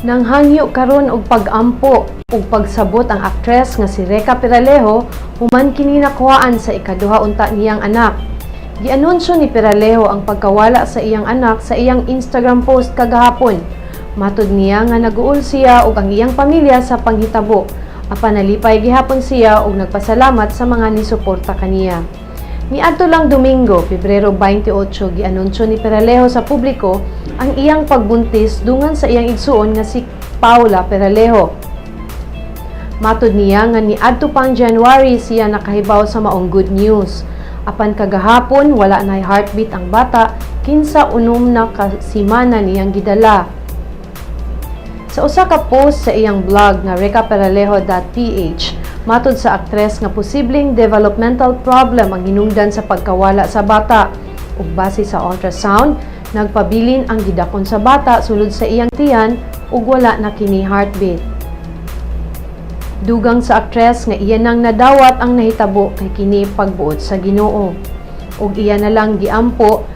Nang hangyo karon og pag-ampo ug pagsabot ang aktres nga si Reka Peralejo human kini nakuhaan sa ikaduha unta niyang anak. Gianunsyo ni Peralejo ang pagkawala sa iyang anak sa iyang Instagram post kagahapon. Matud niya nga naguol siya ug ang iyang pamilya sa panghitabo. Apan nalipay gihapon siya ug nagpasalamat sa mga nisuporta kaniya. Niadto lang Domingo, Pebrero 28, gianunsyo ni Peralejo sa publiko ang iyang pagbuntis dungan sa iyang igsuon nga si Paula Peralejo. Matud niya nga niadto pang January siya nakahibaw sa maong good news. Apan kagahapon wala na heartbeat ang bata kinsa unom na kasimana niyang gidala. Sa usa ka post sa iyang blog nga recaperalejo.ph, matud sa aktres nga posibleng developmental problem ang hinungdan sa pagkawala sa bata. Ug base sa ultrasound, nagpabilin ang gidakon sa bata sulod sa iyang tiyan ug wala na kini heartbeat. Dugang sa aktres nga iya nang nadawat ang nahitabo kay kini pagbuot sa Ginoo. Ug iya na lang giampo